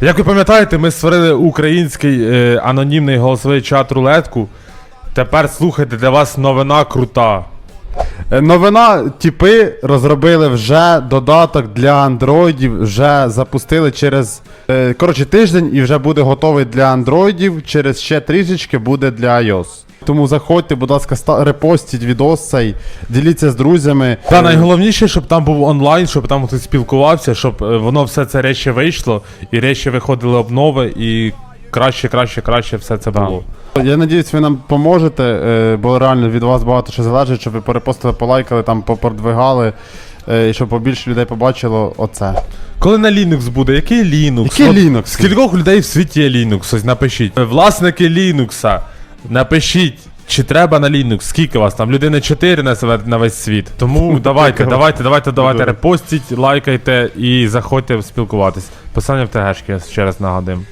Як ви пам'ятаєте, ми створили український е, анонімний голосовий чат рулетку. Тепер слухайте, для вас новина крута. Е, Новина, типи розробили вже додаток для андроїдів, вже запустили через е, коротше тиждень і вже буде готовий для андроїдів. Через ще трішечки буде для iOS. Тому заходьте, будь ласка, репостіть відос цей, діліться з друзями. Та найголовніше, щоб там був онлайн, щоб там хтось спілкувався, щоб е, воно все це речі вийшло, і речі виходили обнови, і краще, краще, краще все це було. Я надіюсь, ви нам поможете, е, бо реально від вас багато що залежить, щоб ви перепостили, полайкали, там продвигали, е, і щоб побільше людей побачило оце. Коли на Linux буде, який Linux? Який От Linux? Скількох людей в світі є Linux? Ось напишіть. Власники Linux, напишіть. Чи треба на Linux? Скільки вас там? Людини 4 на, све- на весь світ. Тому давайте, давайте, давайте, давайте репостіть, лайкайте і заходьте спілкуватись. Посилання в ТГшки, ще раз нагадуємо.